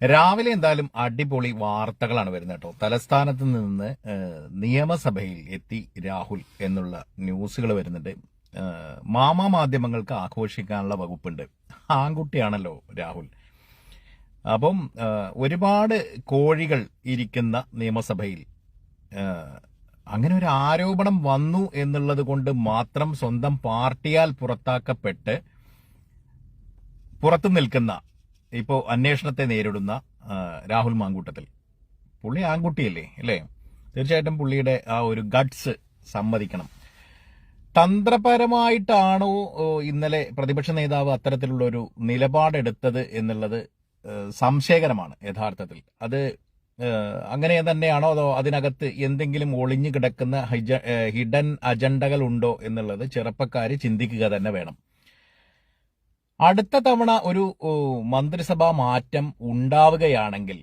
രാവിലെ എന്തായാലും അടിപൊളി വാർത്തകളാണ് വരുന്നത് കേട്ടോ. തലസ്ഥാനത്ത് നിന്ന് നിയമസഭയിൽ എത്തി രാഹുൽ എന്നുള്ള ന്യൂസുകൾ വരുന്നുണ്ട്. മാമാ മാധ്യമങ്ങൾക്ക് ആഘോഷിക്കാനുള്ള വകുപ്പുണ്ട്. ആൺകുട്ടിയാണല്ലോ രാഹുൽ. അപ്പം ഒരുപാട് കോഴികൾ ഇരിക്കുന്ന നിയമസഭയിൽ അങ്ങനെ ഒരു ആരോപണം വന്നു എന്നുള്ളത് കൊണ്ട് മാത്രം സ്വന്തം പാർട്ടിയാൽ പുറത്താക്കപ്പെട്ട് പുറത്തു നിൽക്കുന്ന ഇപ്പോൾ അന്വേഷണത്തെ നേരിടുന്ന രാഹുൽ മാങ്കൂട്ടത്തിൽ. പുള്ളി ആൺകുട്ടിയല്ലേ അല്ലേ? തീർച്ചയായിട്ടും പുള്ളിയുടെ ആ ഒരു ഗഡ്സ് സമ്മതിക്കണം. തന്ത്രപരമായിട്ടാണോ ഇന്നലെ പ്രതിപക്ഷ നേതാവ് അത്തരത്തിലുള്ള ഒരു നിലപാടെടുത്തത് എന്നുള്ളത് സംശയകരമാണ് യഥാർത്ഥത്തിൽ. അത് അങ്ങനെ തന്നെയാണോ അതോ അതിനകത്ത് എന്തെങ്കിലും ഒളിഞ്ഞു കിടക്കുന്ന ഹിഡൻ അജണ്ടകൾ ഉണ്ടോ എന്നുള്ളത് ചെറുപ്പക്കാർ ചിന്തിക്കുക തന്നെ വേണം. അടുത്ത തവണ ഒരു മന്ത്രിസഭാ മാറ്റം ഉണ്ടാവുകയാണെങ്കിൽ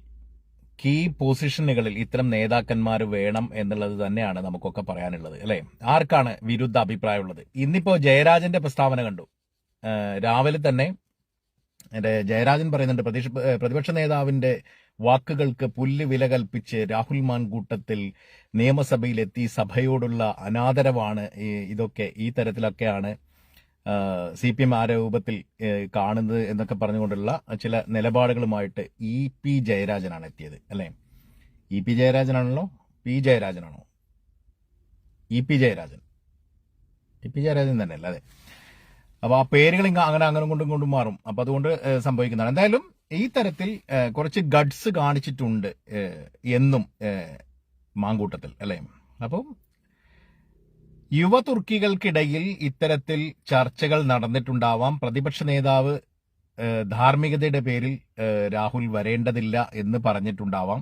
കീ പൊസിഷനുകളിൽ ഇത്തരം നേതാക്കന്മാർ വേണം എന്നുള്ളത് തന്നെയാണ് നമുക്കൊക്കെ പറയാനുള്ളത് അല്ലെ? ആർക്കാണ് വിരുദ്ധ അഭിപ്രായമുള്ളത്? ഇന്നിപ്പോ ജയരാജന്റെ പ്രസ്താവന കണ്ടു. രാവിലെ തന്നെ ജയരാജൻ പറയുന്നുണ്ട് പ്രതിപക്ഷ നേതാവിന്റെ വാക്കുകൾക്ക് പുല്ല് വില കൽപ്പിച്ച് രാഹുൽ മാൻകൂട്ടത്തിൽ നിയമസഭയിലെത്തി സഭയോടുള്ള അനാദരവാണ് ഇതൊക്കെ ഈ തരത്തിലൊക്കെയാണ് സി പി എം ആരോപത്തിൽ ഏഹ് കാണുന്നത് എന്നൊക്കെ പറഞ്ഞുകൊണ്ടുള്ള ചില നിലപാടുകളുമായിട്ട് ഇ പി ജയരാജനാണ് എത്തിയത് അല്ലേ? ഇ പി ജയരാജനാണല്ലോ P ജയരാജനാണോ? E P Jayarajan. E P Jayarajan തന്നെ അല്ലേ അപ്പൊ ആ പേരുകൾ ഇങ്ങനെ അങ്ങനെ അങ്ങനെ കൊണ്ടും കൊണ്ടും മാറും. അപ്പൊ അതുകൊണ്ട് സംഭവിക്കുന്നതാണ്. എന്തായാലും ഈ തരത്തിൽ കുറച്ച് ഗഡ്സ് കാണിച്ചിട്ടുണ്ട് എന്നും മാങ്കൂട്ടത്തിൽ അല്ലേ? അപ്പം യുവ തുർക്കികൾക്കിടയിൽ ഇത്തരത്തിൽ ചർച്ചകൾ നടന്നിട്ടുണ്ടാവാം. പ്രതിപക്ഷ നേതാവ് ധാർമ്മികതയുടെ പേരിൽ രാഹുൽ വരേണ്ടതില്ല എന്ന് പറഞ്ഞിട്ടുണ്ടാവാം.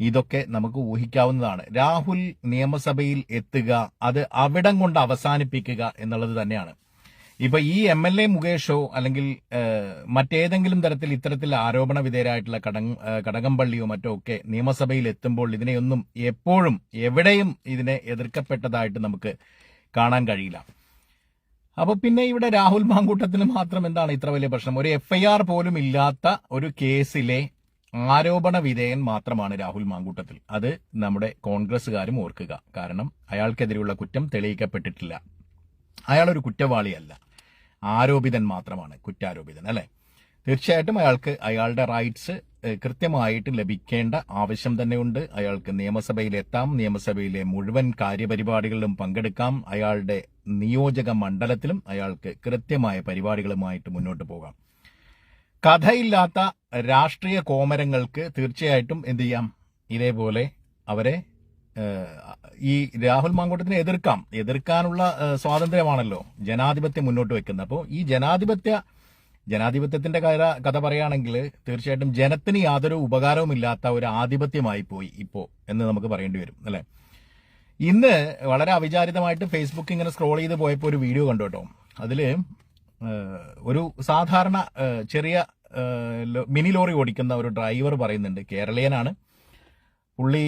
ഇതൊക്കെ നമുക്ക് ഊഹിക്കാവുന്നതാണ്. രാഹുൽ നിയമസഭയിൽ എത്തുക അത് അവിടം കൊണ്ട് അവസാനിപ്പിക്കുക എന്നുള്ളത് തന്നെയാണ്. ഇപ്പൊ ഈ എം എൽ എ മുകേഷോ അല്ലെങ്കിൽ മറ്റേതെങ്കിലും തരത്തിൽ ഇത്തരത്തിൽ ആരോപണ വിധേയരായിട്ടുള്ള കടങ് കടകംപള്ളിയോ മറ്റോ ഒക്കെ നിയമസഭയിൽ എത്തുമ്പോൾ ഇതിനെയൊന്നും എപ്പോഴും എവിടെയും ഇതിനെ എതിർക്കപ്പെട്ടതായിട്ട് നമുക്ക് കാണാൻ കഴിയില്ല. അപ്പൊ പിന്നെ ഇവിടെ രാഹുൽ മാങ്കൂട്ടത്തിന് മാത്രം എന്താണ് ഇത്ര വലിയ പ്രശ്നം? ഒരു എഫ്ഐആർ പോലും ഇല്ലാത്ത ഒരു കേസിലെ ആരോപണ വിധേയൻ മാത്രമാണ് രാഹുൽ മാങ്കൂട്ടത്തിൽ. അത് നമ്മുടെ കോൺഗ്രസ്സുകാരും ഓർക്കുക. കാരണം അയാൾക്കെതിരെയുള്ള കുറ്റം തെളിയിക്കപ്പെട്ടിട്ടില്ല. അയാളൊരു കുറ്റവാളിയല്ല. ആരോപിതൻ മാത്രമാണ് കുറ്റാരോപിതൻ അല്ലെ? തീർച്ചയായിട്ടും അയാൾക്ക് അയാളുടെ റൈറ്റ്സ് കൃത്യമായിട്ട് ലഭിക്കേണ്ട ആവശ്യം തന്നെയുണ്ട് അയാൾക്ക് നിയമസഭയിൽ എത്താം നിയമസഭയിലെ മുഴുവൻ കാര്യപരിപാടികളിലും പങ്കെടുക്കാം. അയാളുടെ നിയോജക മണ്ഡലത്തിലും അയാൾക്ക് കൃത്യമായ പരിപാടികളുമായിട്ട് മുന്നോട്ട് പോകാം. കഥയില്ലാത്ത രാഷ്ട്രീയ കോമരങ്ങൾക്ക് തീർച്ചയായിട്ടും എന്ത് ചെയ്യാം? ഇതേപോലെ അവരെ ഈ രാഹുൽ മാങ്കോട്ടത്തിനെ എതിർക്കാം. എതിർക്കാനുള്ള സ്വാതന്ത്ര്യമാണല്ലോ ജനാധിപത്യം മുന്നോട്ട് വെക്കുന്നത്. അപ്പോൾ ഈ ജനാധിപത്യ ജനാധിപത്യത്തിന്റെ കഥ കഥ പറയുകയാണെങ്കിൽ തീർച്ചയായിട്ടും ജനത്തിന് യാതൊരു ഉപകാരവുമില്ലാത്ത ഒരു ആധിപത്യമായി പോയി ഇപ്പോ എന്ന് നമുക്ക് പറയേണ്ടി വരും അല്ലെ? ഇന്ന് വളരെ അവിചാരിതമായിട്ട് ഫേസ്ബുക്ക് ഇങ്ങനെ സ്ക്രോൾ ചെയ്ത് പോയപ്പോൾ ഒരു വീഡിയോ കണ്ടു കേട്ടോ. അതിൽ ഒരു സാധാരണ ചെറിയ മിനി ലോറി ഓടിക്കുന്ന ഒരു ഡ്രൈവർ പറയുന്നുണ്ട്. കേരളീയനാണ്. പുള്ളി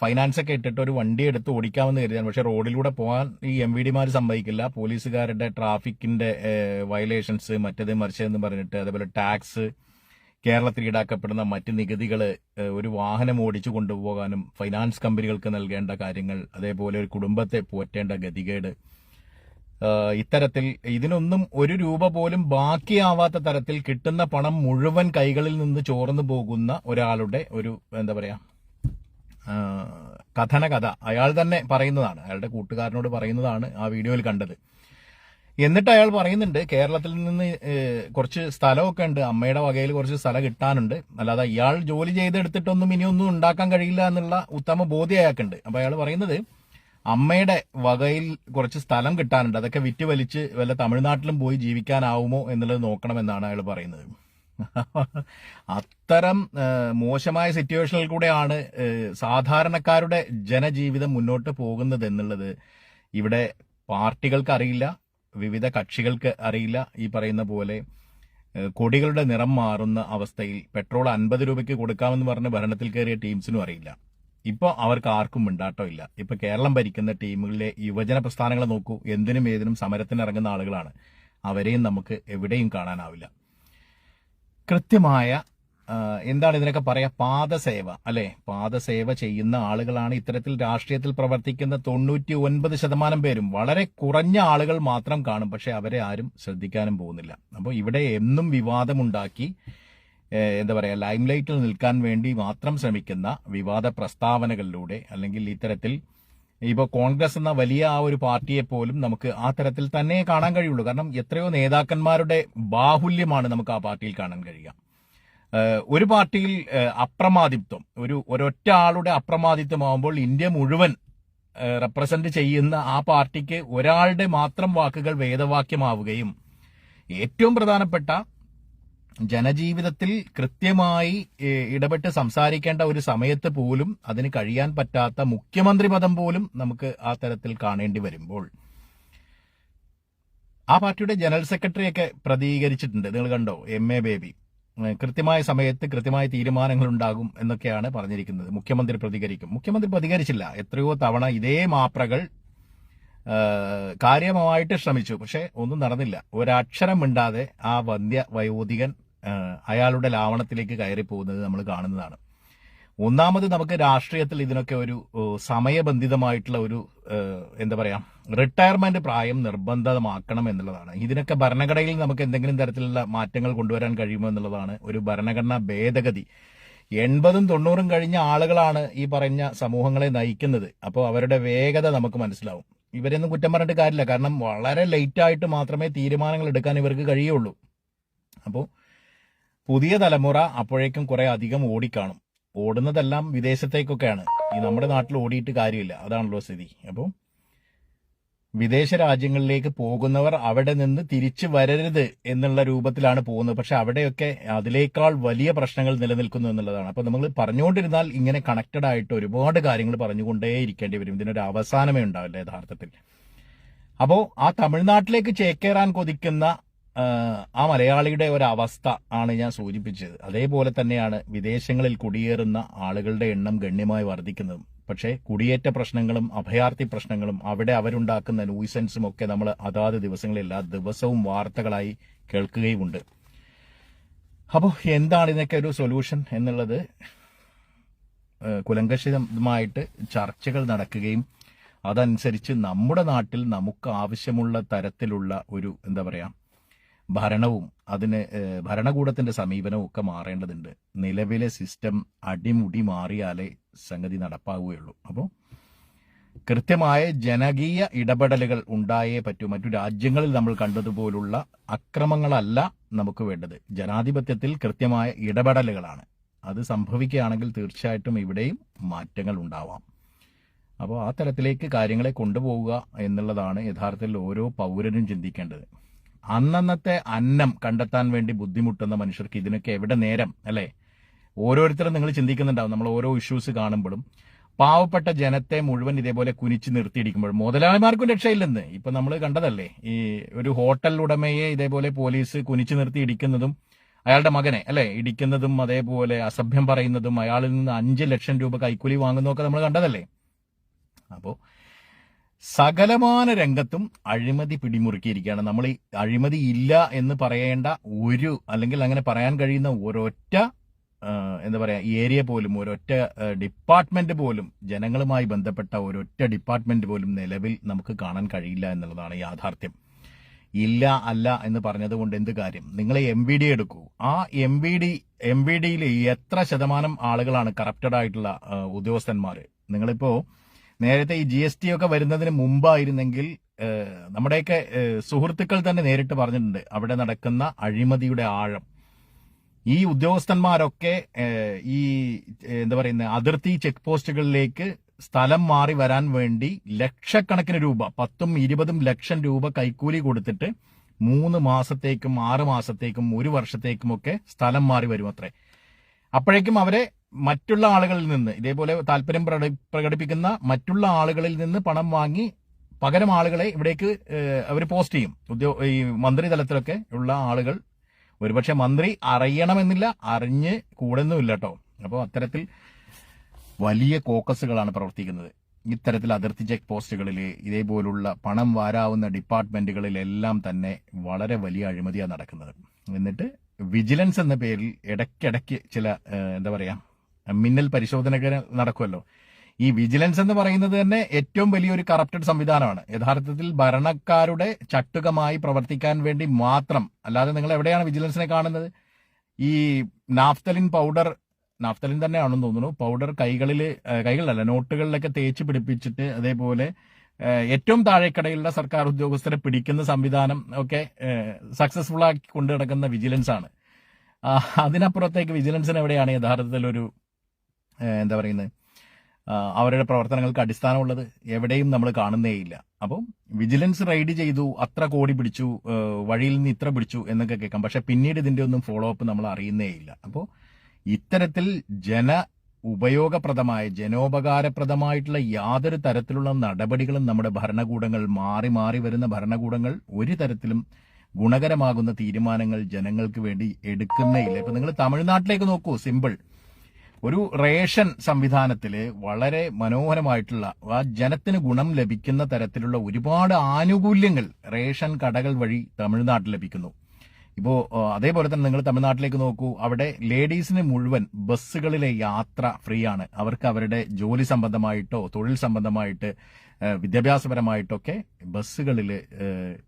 ഫൈനാൻസ് ഒക്കെ ഇട്ടിട്ട് ഒരു വണ്ടി എടുത്ത് ഓടിക്കാമെന്ന് കരുതിയാണ്. പക്ഷെ റോഡിലൂടെ പോകാൻ ഈ എം വി ഡിമാർ സമ്മതിക്കില്ല. പോലീസുകാരുടെ ട്രാഫിക്കിന്റെ വയലേഷൻസ് മറ്റേത് മറിച്ചതെന്ന് പറഞ്ഞിട്ട് അതേപോലെ ടാക്സ് കേരളത്തിൽ ഈടാക്കപ്പെടുന്ന മറ്റ് നികുതികൾ ഒരു വാഹനം ഓടിച്ചു കൊണ്ടുപോകാനും ഫൈനാൻസ് കമ്പനികൾക്ക് നൽകേണ്ട കാര്യങ്ങൾ അതേപോലെ ഒരു കുടുംബത്തെ പോറ്റേണ്ട ഗതികേട്. ഇത്തരത്തിൽ ഇതിനൊന്നും ഒരു രൂപ പോലും ബാക്കിയാവാത്ത തരത്തിൽ കിട്ടുന്ന പണം മുഴുവൻ കൈകളിൽ നിന്ന് ചോർന്നു പോകുന്ന ഒരാളുടെ ഒരു എന്താ പറയാ കഥന കഥ അയാൾ തന്നെ പറയുന്നതാണ്. അയാളുടെ കൂട്ടുകാരനോട് പറയുന്നതാണ് ആ വീഡിയോയിൽ കണ്ടത്. എന്നിട്ട് അയാൾ പറയുന്നുണ്ട് കേരളത്തിൽ നിന്ന് കുറച്ച് സ്ഥലമൊക്കെ ഉണ്ട്. അമ്മയുടെ വകയിൽ കുറച്ച് സ്ഥലം കിട്ടാനുണ്ട്. അല്ലാതെ ഇയാൾ ജോലി ചെയ്തെടുത്തിട്ടൊന്നും ഇനിയൊന്നും ഉണ്ടാക്കാൻ കഴിയില്ല എന്നുള്ള ഉത്തമ ബോധ്യം അയാൾക്കുണ്ട്. അപ്പൊ അയാൾ പറയുന്നത് അമ്മയുടെ വകയിൽ കുറച്ച് സ്ഥലം കിട്ടാനുണ്ട്. അതൊക്കെ വിറ്റ് വലിച്ച് വല്ല തമിഴ്നാട്ടിലും പോയി ജീവിക്കാനാവുമോ എന്നുള്ളത് നോക്കണമെന്നാണ് അയാൾ പറയുന്നത്. അത്തരം മോശമായ സിറ്റുവേഷനിൽ കൂടെയാണ് സാധാരണക്കാരുടെ ജനജീവിതം മുന്നോട്ട് പോകുന്നത് എന്നുള്ളത് ഇവിടെ പാർട്ടികൾക്ക് അറിയില്ല വിവിധ കക്ഷികൾക്ക് അറിയില്ല. ഈ പറയുന്ന പോലെ കൊടികളുടെ നിറം മാറുന്ന അവസ്ഥയിൽ പെട്രോൾ അൻപത് രൂപയ്ക്ക് കൊടുക്കാമെന്ന് പറഞ്ഞ് ഭരണത്തിൽ കയറിയ ടീംസിനും അറിയില്ല. ഇപ്പോൾ അവർക്ക് ആർക്കും മിണ്ടാട്ടോ ഇല്ല. ഇപ്പൊ കേരളം ഭരിക്കുന്ന ടീമുകളിലെ യുവജന പ്രസ്ഥാനങ്ങളെ നോക്കൂ. എന്തിനും ഏതിനും സമരത്തിന് ഇറങ്ങുന്ന ആളുകളാണ്. അവരെയും നമുക്ക് എവിടെയും കാണാനാവില്ല. കൃത്യമായ എന്താണ് ഇതിനൊക്കെ പറയാ പാദസേവ അല്ലെ? പാദസേവ ചെയ്യുന്ന ആളുകളാണ് ഇത്തരത്തിൽ രാഷ്ട്രീയത്തിൽ പ്രവർത്തിക്കുന്ന തൊണ്ണൂറ്റി ഒൻപത് ശതമാനം പേരും. വളരെ കുറഞ്ഞ ആളുകൾ മാത്രം കാണും പക്ഷെ അവരെ ആരും ശ്രദ്ധിക്കാനും പോകുന്നില്ല. അപ്പോൾ ഇവിടെ എന്നും വിവാദമുണ്ടാക്കി എന്താ പറയുക ലൈംലൈറ്റിൽ നിൽക്കാൻ വേണ്ടി മാത്രം ശ്രമിക്കുന്ന വിവാദ പ്രസ്താവനകളിലൂടെ അല്ലെങ്കിൽ ഇത്തരത്തിൽ ഇപ്പോൾ കോൺഗ്രസ് എന്ന വലിയ ആ ഒരു പാർട്ടിയെ പോലും നമുക്ക് ആ തരത്തിൽ തന്നെ കാണാൻ കഴിയുള്ളൂ. കാരണം എത്രയോ നേതാക്കന്മാരുടെ ബാഹുല്യമാണ് നമുക്ക് ആ പാർട്ടിയിൽ കാണാൻ കഴിയുക. ഒരു പാർട്ടിയിൽ അപ്രമാദിത്വം ഒരു ഒരൊറ്റ ആളുടെ അപ്രമാദിത്വമാകുമ്പോൾ ഇന്ത്യ മുഴുവൻ റെപ്രസെന്റ് ചെയ്യുന്ന ആ പാർട്ടിക്ക് ഒരാളുടെ മാത്രം വാക്കുകൾ വേദവാക്യമാവുകയും ഏറ്റവും പ്രധാനപ്പെട്ട ജനജീവിതത്തിൽ കൃത്യമായി ഇടപെട്ട് സംസാരിക്കേണ്ട ഒരു സമയത്ത് പോലും അതിന് കഴിയാൻ പറ്റാത്ത മുഖ്യമന്ത്രി പദം പോലും നമുക്ക് ആ തരത്തിൽ കാണേണ്ടി വരുമ്പോൾ. ആ പാർട്ടിയുടെ ജനറൽ സെക്രട്ടറിയൊക്കെ പ്രതികരിച്ചിട്ടുണ്ട്. നിങ്ങൾ കണ്ടോ? എം എ ബേബി കൃത്യമായ സമയത്ത് കൃത്യമായ തീരുമാനങ്ങൾ ഉണ്ടാകും എന്നൊക്കെയാണ് പറഞ്ഞിരിക്കുന്നത്. മുഖ്യമന്ത്രി പ്രതികരിക്കും. മുഖ്യമന്ത്രി പ്രതികരിച്ചില്ല. എത്രയോ തവണ ഇതേ മാപ്രകൾ കാര്യമായിട്ട് ശ്രമിച്ചു. പക്ഷെ ഒന്നും നടന്നില്ല. ഒരക്ഷരം മിണ്ടാതെ ആ വന്ധ്യ വയോധികൻ അയാളുടെ ലാവണത്തിലേക്ക് കയറി പോകുന്നത് നമ്മൾ കാണുന്നതാണ്. ഒന്നാമത് നമുക്ക് രാഷ്ട്രീയത്തിൽ ഇതിനൊക്കെ ഒരു സമയബന്ധിതമായിട്ടുള്ള ഒരു എന്താ പറയാ റിട്ടയർമെന്റ് പ്രായം നിർബന്ധമാക്കണം എന്നുള്ളതാണ്. ഇതിനൊക്കെ ഭരണഘടനയിൽ നമുക്ക് എന്തെങ്കിലും തരത്തിലുള്ള മാറ്റങ്ങൾ കൊണ്ടുവരാൻ കഴിയുമോ എന്നുള്ളതാണ് ഒരു ഭരണഘടനാ ഭേദഗതി. എൺപതും തൊണ്ണൂറും കഴിഞ്ഞ ആളുകളാണ് ഈ പറഞ്ഞ സമൂഹങ്ങളെ നയിക്കുന്നത്. അപ്പോൾ അവരുടെ വേഗത നമുക്ക് മനസ്സിലാവും. ഇവരെയൊന്നും കുറ്റം പറഞ്ഞിട്ട് കാര്യമില്ല. കാരണം വളരെ ലേറ്റ് ആയിട്ട് മാത്രമേ തീരുമാനങ്ങൾ എടുക്കാൻ ഇവർക്ക് കഴിയുള്ളൂ. അപ്പോൾ പുതിയ തലമുറ അപ്പോഴേക്കും കുറെ അധികം ഓടിക്കാണും. ഓടുന്നതെല്ലാം വിദേശത്തേക്കൊക്കെയാണ്. ഈ നമ്മുടെ നാട്ടിൽ ഓടിയിട്ട് കാര്യമില്ല. അതാണല്ലോ സ്ഥിതി. അപ്പോൾ വിദേശ രാജ്യങ്ങളിലേക്ക് പോകുന്നവർ അവിടെ നിന്ന് തിരിച്ചു വരരുത് എന്നുള്ള രൂപത്തിലാണ് പോകുന്നത്. പക്ഷെ അവിടെയൊക്കെ അതിനേക്കാൾ വലിയ പ്രശ്നങ്ങൾ നിലനിൽക്കുന്നു എന്നുള്ളതാണ്. അപ്പൊ നമ്മൾ പറഞ്ഞുകൊണ്ടിരുന്നാൽ ഇങ്ങനെ കണക്റ്റഡ് ആയിട്ട് ഒരുപാട് കാര്യങ്ങൾ പറഞ്ഞുകൊണ്ടേ ഇരിക്കേണ്ടി വരും. ഇതിനൊരു അവസാനമേ ഉണ്ടാവില്ല യഥാർത്ഥത്തിൽ. അപ്പോ ആ തമിഴ്നാട്ടിലേക്ക് ചേക്കേറാൻ കൊതിക്കുന്ന ആ, മലയാളിയുടെ ഒരവസ്ഥ ആണ് ഞാൻ സൂചിപ്പിച്ചത്. അതേപോലെ തന്നെയാണ് വിദേശങ്ങളിൽ കുടിയേറുന്ന ആളുകളുടെ എണ്ണം ഗണ്യമായി വർദ്ധിക്കുന്നതും. പക്ഷേ കുടിയേറ്റ പ്രശ്നങ്ങളും അഭയാർത്ഥി പ്രശ്നങ്ങളും അവിടെ അവരുണ്ടാക്കുന്ന ന്യൂസൻസും ഒക്കെ നമ്മൾ അതാത് ദിവസങ്ങളിൽ എല്ലാ ദിവസവും വാർത്തകളായി കേൾക്കുകയുമുണ്ട്. അപ്പോൾ എന്താണ് ഇതിനൊക്കെ ഒരു സൊല്യൂഷൻ എന്നുള്ളത്? കുലങ്കഷിതമായിട്ട് ചർച്ചകൾ നടക്കുകയും അതനുസരിച്ച് നമ്മുടെ നാട്ടിൽ നമുക്ക് ആവശ്യമുള്ള തരത്തിലുള്ള ഒരു എന്താ പറയാ ഭരണവും അതിന് ഭരണകൂടത്തിന്റെ സമീപനവും ഒക്കെ മാറേണ്ടതുണ്ട്. നിലവിലെ സിസ്റ്റം അടിമുടി മാറിയാലേ സംഗതി നടപ്പാവുകയുള്ളൂ. അപ്പോൾ കൃത്യമായ ജനകീയ ഇടപെടലുകൾ ഉണ്ടായേ പറ്റൂ. മറ്റു രാജ്യങ്ങളിൽ നമ്മൾ കണ്ടതുപോലുള്ള അക്രമങ്ങളല്ല നമുക്ക് വേണ്ടത്. ജനാധിപത്യത്തിൽ കൃത്യമായ ഇടപെടലുകളാണ്. അത് സംഭവിക്കുകയാണെങ്കിൽ തീർച്ചയായിട്ടും ഇവിടെയും മാറ്റങ്ങൾ ഉണ്ടാവാം. അപ്പോൾ ആ തരത്തിലേക്ക് കാര്യങ്ങളെ കൊണ്ടുപോവുക എന്നുള്ളതാണ് യഥാർത്ഥത്തിൽ ഓരോ പൗരനും ചിന്തിക്കേണ്ടത്. അന്നന്നത്തെ അന്നം കണ്ടെത്താൻ വേണ്ടി ബുദ്ധിമുട്ടുന്ന മനുഷ്യർക്ക് ഇതിനൊക്കെ എവിടെ നേരം അല്ലേ? ഓരോരുത്തരും നിങ്ങൾ ചിന്തിക്കുന്നുണ്ടാവും. നമ്മൾ ഓരോ ഇഷ്യൂസ് കാണുമ്പോഴും പാവപ്പെട്ട ജനത്തെ മുഴുവൻ ഇതേപോലെ കുനിച്ച് നിർത്തിയിടിക്കുമ്പോൾ മുതലാളിമാർക്കും രക്ഷയില്ലെന്ന്. ഇപ്പൊ നമ്മൾ കണ്ടതല്ലേ ഈ ഒരു ഹോട്ടൽ ഉടമയെ ഇതേപോലെ പോലീസ് കുനിച്ച് നിർത്തി ഇടിക്കുന്നതും അയാളുടെ മകനെ അല്ലെ? ഇടിക്കുന്നതും അതേപോലെ അസഭ്യം പറയുന്നതും അയാളിൽ നിന്ന് അഞ്ച് ലക്ഷം രൂപ കൈക്കൂലി വാങ്ങുന്നതൊക്കെ നമ്മൾ കണ്ടതല്ലേ? അപ്പോ സകലമാന രംഗത്തും അഴിമതി പിടിമുറുക്കിയിരിക്കുകയാണ്. നമ്മൾ അഴിമതി ഇല്ല എന്ന് പറയേണ്ട ഒരു അല്ലെങ്കിൽ അങ്ങനെ പറയാൻ കഴിയുന്ന ഒരൊറ്റ എന്താ പറയാ ഏരിയ പോലും ഒരൊറ്റ ഡിപ്പാർട്ട്മെന്റ് പോലും ജനങ്ങളുമായി ബന്ധപ്പെട്ട ഒരൊറ്റ ഡിപ്പാർട്ട്മെന്റ് പോലും നിലവിൽ നമുക്ക് കാണാൻ കഴിയില്ല എന്നുള്ളതാണ് യാഥാർത്ഥ്യം. ഇല്ല അല്ല എന്ന് പറഞ്ഞതുകൊണ്ട് എന്ത് കാര്യം? നിങ്ങൾ എം വി ഡി എടുക്കൂ. ആ M V D M V ഡിയിൽ എത്ര ശതമാനം ആളുകളാണ് കറപ്റ്റഡ് ആയിട്ടുള്ള ഉദ്യോഗസ്ഥന്മാർ നിങ്ങളിപ്പോ നേരത്തെ ഈ ജി എസ് ടി ഒക്കെ വരുന്നതിന് മുമ്പായിരുന്നെങ്കിൽ നമ്മുടെയൊക്കെ സുഹൃത്തുക്കൾ തന്നെ നേരിട്ട് പറഞ്ഞിട്ടുണ്ട് അവിടെ നടക്കുന്ന അഴിമതിയുടെ ആഴം. ഈ ഉദ്യോഗസ്ഥന്മാരൊക്കെ ഈ എന്താ പറയുന്ന അതിർത്തി ചെക്ക് പോസ്റ്റുകളിലേക്ക് സ്ഥലം മാറി വരാൻ വേണ്ടി ലക്ഷക്കണക്കിന് രൂപ പത്തും ഇരുപതും ലക്ഷം രൂപ കൈക്കൂലി കൊടുത്തിട്ട് മൂന്ന് മാസത്തേക്കും ആറ് മാസത്തേക്കും ഒരു വർഷത്തേക്കും ഒക്കെ സ്ഥലം മാറി വരും അത്രേ അപ്പോഴേക്കും അവരെ മറ്റുള്ള ആളുകളിൽ നിന്ന് ഇതേപോലെ താല്പര്യം പ്രകടി- പ്രകടിപ്പിക്കുന്ന മറ്റുള്ള ആളുകളിൽ നിന്ന് പണം വാങ്ങി പകരം ആളുകളെ ഇവിടേക്ക് അവർ പോസ്റ്റ് ചെയ്യും. ഉദ്യോഗ ഈ മന്ത്രി തലത്തിലൊക്കെ ഉള്ള ആളുകൾ ഒരുപക്ഷെ മന്ത്രി അറിയണമെന്നില്ല അറിഞ്ഞ് കൂടെന്നുമില്ല കേട്ടോ അപ്പോൾ അത്തരത്തിൽ വലിയ കോക്കസുകളാണ് പ്രവർത്തിക്കുന്നത്. ഇത്തരത്തിൽ അതിർത്തി ചെക്ക് പോസ്റ്റുകളിൽ ഇതേപോലുള്ള പണം വാരാവുന്ന ഡിപ്പാർട്ട്മെന്റുകളിലെല്ലാം തന്നെ വളരെ വലിയ അഴിമതിയാണ് നടക്കുന്നത്. എന്നിട്ട് വിജിലൻസ് എന്ന പേരിൽ ഇടയ്ക്കിടയ്ക്ക് ചില എന്താ പറയാ മിന്നൽ പരിശോധനകൾ നടക്കുമല്ലോ. ഈ വിജിലൻസ് എന്ന് പറയുന്നത് തന്നെ ഏറ്റവും വലിയൊരു കറപ്റ്റഡ് സംവിധാനമാണ്. യഥാർത്ഥത്തിൽ ഭരണക്കാരുടെ ചട്ടുകമായി പ്രവർത്തിക്കാൻ വേണ്ടി മാത്രം അല്ലാതെ നിങ്ങൾ എവിടെയാണ് വിജിലൻസിനെ കാണുന്നത്? ഈ നാഫ്തലിൻ പൗഡർ നാഫ്തലിൻ തന്നെയാണെന്ന് തോന്നുന്നു. പൗഡർ കൈകളിൽ കൈകളിലല്ല നോട്ടുകളിലൊക്കെ തേച്ച് പിടിപ്പിച്ചിട്ട് അതേപോലെ ഏറ്റവും താഴെക്കടയിലുള്ള സർക്കാർ ഉദ്യോഗസ്ഥരെ പിടിക്കുന്ന സംവിധാനം ഒക്കെ സക്സസ്ഫുൾ ആക്കി കൊണ്ടു നടക്കുന്ന വിജിലൻസ് ആണ് അതിനപ്പുറത്തേക്ക് വിജിലൻസിന് എവിടെയാണ് യഥാർത്ഥത്തിൽ ഒരു എന്താ പറയുന്നത് അവരുടെ പ്രവർത്തനങ്ങൾക്ക് അടിസ്ഥാനമുള്ളത് എവിടെയും നമ്മൾ കാണുന്നേയില്ല. അപ്പം വിജിലൻസ് റെയ്ഡ് ചെയ്തു അത്ര കോടി പിടിച്ചു വഴിയിൽ നിന്ന് ഇത്ര പിടിച്ചു എന്നൊക്കെ കേൾക്കാം. പക്ഷെ പിന്നീട് ഇതിന്റെ ഒന്നും ഫോളോ അപ്പ് നമ്മൾ അറിയുന്നേയില്ല. അപ്പോൾ ഇത്തരത്തിൽ ജന ഉപയോഗപ്രദമായ ജനോപകാരപ്രദമായിട്ടുള്ള യാതൊരു തരത്തിലുള്ള നടപടികളും നമ്മുടെ ഭരണകൂടങ്ങൾ മാറി മാറി വരുന്ന ഭരണകൂടങ്ങൾ ഒരു തരത്തിലും ഗുണകരമാകുന്ന തീരുമാനങ്ങൾ ജനങ്ങൾക്ക് വേണ്ടി എടുക്കുന്നേയില്ല. ഇപ്പൊ നിങ്ങൾ തമിഴ്നാട്ടിലേക്ക് നോക്കൂ സിമ്പിൾ. ഒരു റേഷൻ സംവിധാനത്തിൽ വളരെ മനോഹരമായിട്ടുള്ള ആ ജനത്തിന് ഗുണം ലഭിക്കുന്ന തരത്തിലുള്ള ഒരുപാട് ആനുകൂല്യങ്ങൾ റേഷൻ കടകൾ വഴി തമിഴ്നാട്ടിൽ ലഭിക്കുന്നു. ഇപ്പോൾ അതേപോലെ തന്നെ നിങ്ങൾ തമിഴ്നാട്ടിലേക്ക് നോക്കൂ അവിടെ ലേഡീസിന് മുഴുവൻ ബസ്സുകളിലെ യാത്ര ഫ്രീ ആണ് അവർക്ക് അവരുടെ ജോലി സംബന്ധമായിട്ടോ തൊഴിൽ സംബന്ധമായിട്ട് വിദ്യാഭ്യാസപരമായിട്ടൊക്കെ ബസ്സുകളിൽ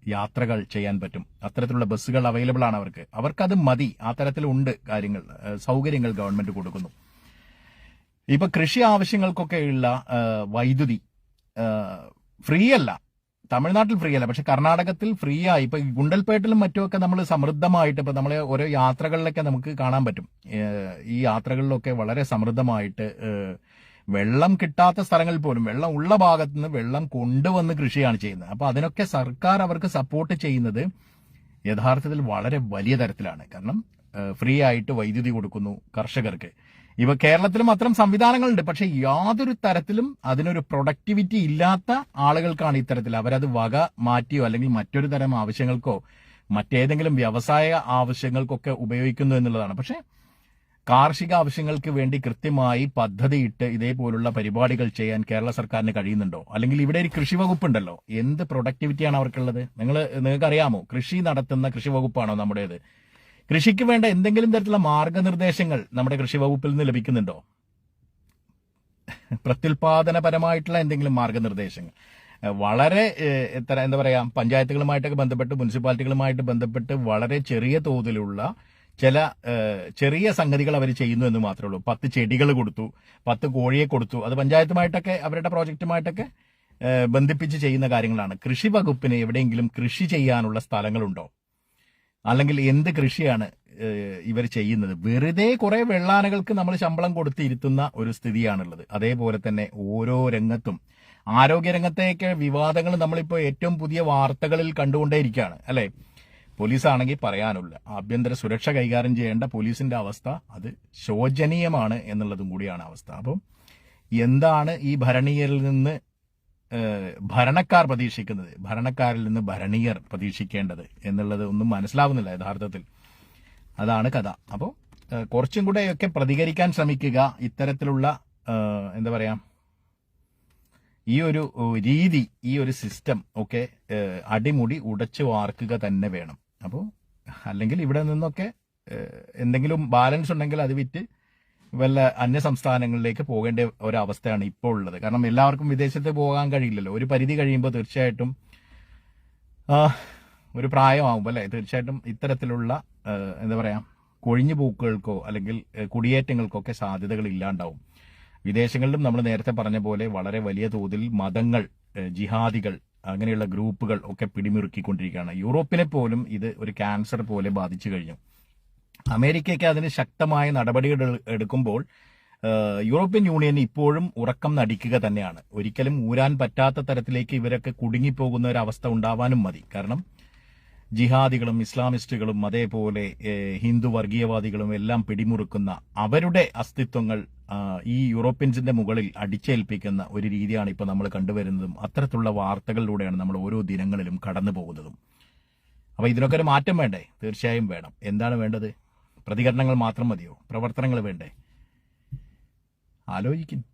യാത്രകൾ ചെയ്യാൻ പറ്റും. അത്തരത്തിലുള്ള ബസ്സുകൾ അവൈലബിൾ ആണ് അവർക്ക്. അവർക്കത് മതി. ആ തരത്തിലുണ്ട് കാര്യങ്ങൾ സൗകര്യങ്ങൾ ഗവൺമെന്റ് കൊടുക്കുന്നു. ഇപ്പൊ കൃഷി ആവശ്യങ്ങൾക്കൊക്കെയുള്ള വൈദ്യുതി ഫ്രീ അല്ല തമിഴ്നാട്ടിൽ ഫ്രീ അല്ല പക്ഷെ കർണാടകത്തിൽ ഫ്രീ ആയി ഇപ്പൊ ഗുണ്ടൽപേട്ടിലും മറ്റുമൊക്കെ നമ്മൾ സമൃദ്ധമായിട്ട് ഇപ്പൊ നമ്മളെ ഓരോ യാത്രകളിലൊക്കെ നമുക്ക് കാണാൻ പറ്റും. ഈ യാത്രകളിലൊക്കെ വളരെ സമൃദ്ധമായിട്ട് വെള്ളം കിട്ടാത്ത സ്ഥലങ്ങളിൽ പോലും വെള്ളം ഉള്ള ഭാഗത്ത് നിന്ന് വെള്ളം കൊണ്ടുവന്ന് കൃഷിയാണ് ചെയ്യുന്നത്. അപ്പൊ അതിനൊക്കെ സർക്കാർ അവർക്ക് സപ്പോർട്ട് ചെയ്യുന്നത് യഥാർത്ഥത്തിൽ വളരെ വലിയ തരത്തിലാണ്. കാരണം ഫ്രീ ആയിട്ട് വൈദ്യുതി കൊടുക്കുന്നു കർഷകർക്ക്. ഇവ കേരളത്തിലും അത്തരം സംവിധാനങ്ങളുണ്ട്. പക്ഷെ യാതൊരു തരത്തിലും അതിനൊരു പ്രൊഡക്ടിവിറ്റി ഇല്ലാത്ത ആളുകൾക്കാണ് ഇത്തരത്തിൽ. അവരത് വക മാറ്റിയോ അല്ലെങ്കിൽ മറ്റൊരു തരം ആവശ്യങ്ങൾക്കോ മറ്റേതെങ്കിലും വ്യവസായ ആവശ്യങ്ങൾക്കൊക്കെ ഉപയോഗിക്കുന്നു എന്നുള്ളതാണ്. പക്ഷെ കാർഷിക ആവശ്യങ്ങൾക്ക് വേണ്ടി കൃത്യമായി പദ്ധതിയിട്ട് ഇതേപോലുള്ള പരിപാടികൾ ചെയ്യാൻ കേരള സർക്കാരിന് കഴിയുന്നുണ്ടോ? അല്ലെങ്കിൽ ഇവിടെ ഒരു കൃഷി വകുപ്പുണ്ടല്ലോ. എന്ത് പ്രൊഡക്ടിവിറ്റിയാണ് അവർക്കുള്ളത്? നിങ്ങൾ നിങ്ങൾക്ക് അറിയാമോ കൃഷി നടത്തുന്ന കൃഷി വകുപ്പാണോ നമ്മുടേത്? കൃഷിക്ക് വേണ്ട എന്തെങ്കിലും തരത്തിലുള്ള മാർഗനിർദ്ദേശങ്ങൾ നമ്മുടെ കൃഷി വകുപ്പിൽ നിന്ന് ലഭിക്കുന്നുണ്ടോ? പ്രത്യുൽപാദനപരമായിട്ടുള്ള എന്തെങ്കിലും മാർഗനിർദ്ദേശങ്ങൾ. വളരെ എത്ര എന്താ പറയാ പഞ്ചായത്തുകളുമായിട്ടൊക്കെ ബന്ധപ്പെട്ട് മുനിസിപ്പാലിറ്റികളുമായിട്ട് ബന്ധപ്പെട്ട് വളരെ ചെറിയ തോതിലുള്ള ചില ചെറിയ സംഗതികൾ അവർ ചെയ്യുന്നു എന്ന് മാത്രമേ ഉള്ളൂ. പത്ത് ചെടികൾ കൊടുത്തു പത്ത് കോഴിയെ കൊടുത്തു. അത് പഞ്ചായത്തുമായിട്ടൊക്കെ അവരുടെ പ്രോജക്റ്റുമായിട്ടൊക്കെ ബന്ധിപ്പിച്ച് ചെയ്യുന്ന കാര്യങ്ങളാണ്. കൃഷി വകുപ്പിന് എവിടെയെങ്കിലും കൃഷി ചെയ്യാനുള്ള സ്ഥലങ്ങളുണ്ടോ? അല്ലെങ്കിൽ എന്ത് കൃഷിയാണ് ഇവർ ചെയ്യുന്നത്? വെറുതെ കുറെ വെള്ളാനകൾക്ക് നമ്മൾ ശമ്പളം കൊടുത്തിരുത്തുന്ന ഒരു സ്ഥിതിയാണുള്ളത്. അതേപോലെ തന്നെ ഓരോ രംഗത്തും. ആരോഗ്യ രംഗത്തേക്ക് വിവാദങ്ങൾ നമ്മളിപ്പോൾ ഏറ്റവും പുതിയ വാർത്തകളിൽ കണ്ടുകൊണ്ടേയിരിക്കുകയാണ് അല്ലെ? പോലീസാണെങ്കിൽ പറയാനുള്ള ആഭ്യന്തര സുരക്ഷ കൈകാര്യം ചെയ്യേണ്ട പോലീസിന്റെ അവസ്ഥ അത് ശോചനീയമാണ് എന്നുള്ളതും കൂടിയാണ് അവസ്ഥ. അപ്പം എന്താണ് ഈ ഭരണീയരിൽ നിന്ന് ഭരണക്കാർ പ്രതീക്ഷിക്കുന്നത് ഭരണക്കാരിൽ നിന്ന് ഭരണീയർ പ്രതീക്ഷിക്കേണ്ടത് എന്നുള്ളത് ഒന്നും മനസ്സിലാവുന്നില്ല യഥാർത്ഥത്തിൽ. അതാണ് കഥ. അപ്പോൾ കുറച്ചും കൂടെയൊക്കെ പ്രതികരിക്കാൻ ശ്രമിക്കുക. ഇത്തരത്തിലുള്ള എന്താ പറയാ ഈ ഒരു രീതി ഈ ഒരു സിസ്റ്റം ഒക്കെ അടിമുടി ഉടച്ചു വാർക്കുക തന്നെ വേണം. അപ്പോൾ അല്ലെങ്കിൽ ഇവിടെ നിന്നൊക്കെ എന്തെങ്കിലും ബാലൻസ് ഉണ്ടെങ്കിൽ അത് വിറ്റ് വല്ല അന്യ സംസ്ഥാനങ്ങളിലേക്ക് പോകേണ്ട ഒരവസ്ഥയാണ് ഇപ്പോൾ ഉള്ളത്. കാരണം എല്ലാവർക്കും വിദേശത്ത് പോകാൻ കഴിയില്ലല്ലോ. ഒരു പരിധി കഴിയുമ്പോൾ തീർച്ചയായിട്ടും ഒരു പ്രായമാകുമ്പോൾ അല്ലേ? തീർച്ചയായിട്ടും ഇത്തരത്തിലുള്ള എന്താ പറയാ കൊഴിഞ്ഞു പൂക്കുകൾക്കോ അല്ലെങ്കിൽ കുടിയേറ്റങ്ങൾക്കൊക്കെ സാധ്യതകൾ ഇല്ലാണ്ടാവും. വിദേശങ്ങളിലും നമ്മൾ നേരത്തെ പറഞ്ഞ പോലെ വളരെ വലിയ തോതിൽ മതങ്ങൾ ജിഹാദികൾ അങ്ങനെയുള്ള ഗ്രൂപ്പുകൾ ഒക്കെ പിടിമുറുക്കിക്കൊണ്ടിരിക്കുകയാണ്. യൂറോപ്പിനെ പോലും ഇത് ഒരു ക്യാൻസർ പോലെ ബാധിച്ചു കഴിഞ്ഞു. അമേരിക്കയ്ക്ക് അതിന് ശക്തമായ നടപടികൾ എടുക്കുമ്പോൾ യൂറോപ്യൻ യൂണിയൻ ഇപ്പോഴും ഉറക്കം നടിക്കുക തന്നെയാണ്. ഒരിക്കലും ഊരാൻ പറ്റാത്ത തരത്തിലേക്ക് ഇവരൊക്കെ കുടുങ്ങിപ്പോകുന്ന ഒരു അവസ്ഥ ഉണ്ടാവാനും മതി. കാരണം ജിഹാദികളും ഇസ്ലാമിസ്റ്റുകളും അതേപോലെ ഹിന്ദു വർഗീയവാദികളും എല്ലാം പിടിമുറുക്കുന്ന അവരുടെ അസ്തിത്വങ്ങൾ ഈ യൂറോപ്യൻസിന്റെ മുകളിൽ അടിച്ചേൽപ്പിക്കുന്ന ഒരു രീതിയാണ് ഇപ്പോൾ നമ്മൾ കണ്ടുവരുന്നതും. അത്തരത്തിലുള്ള വാർത്തകളിലൂടെയാണ് നമ്മൾ ഓരോ ദിനങ്ങളിലും കടന്നു പോകുന്നതും അപ്പൊ ഇതിനൊക്കെ ഒരു മാറ്റം വേണ്ടേ? തീർച്ചയായും വേണം. എന്താണ് വേണ്ടത്? പ്രതികരണങ്ങൾ മാത്രം മതിയോ? പ്രവർത്തനങ്ങൾ വേണ്ടേ? ആലോചിക്കും